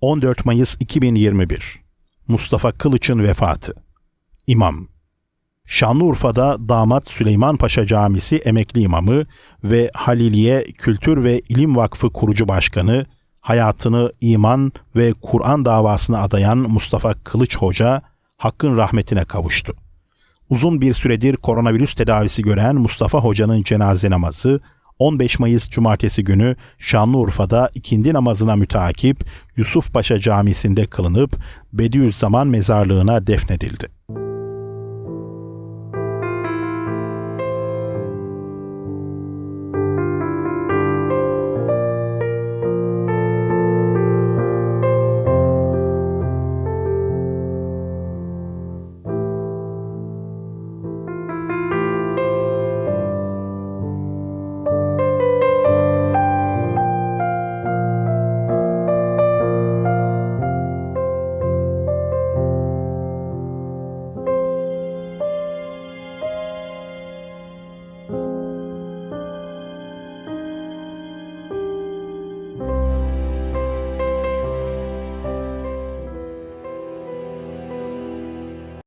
14 Mayıs 2021 Mustafa Kılıç'ın vefatı. İmam. Şanlıurfa'da damat Süleyman Paşa Camisi emekli imamı ve Haliliye Kültür ve İlim Vakfı kurucu başkanı, hayatını iman ve Kur'an davasına adayan Mustafa Kılıç Hoca, Hakk'ın rahmetine kavuştu. Uzun bir süredir koronavirüs tedavisi gören Mustafa Hoca'nın cenaze namazı 15 Mayıs Cumartesi günü Şanlıurfa'da ikindi namazına müteakip Yusuf Paşa Camisi'nde kılınıp Bediüzzaman mezarlığına defnedildi.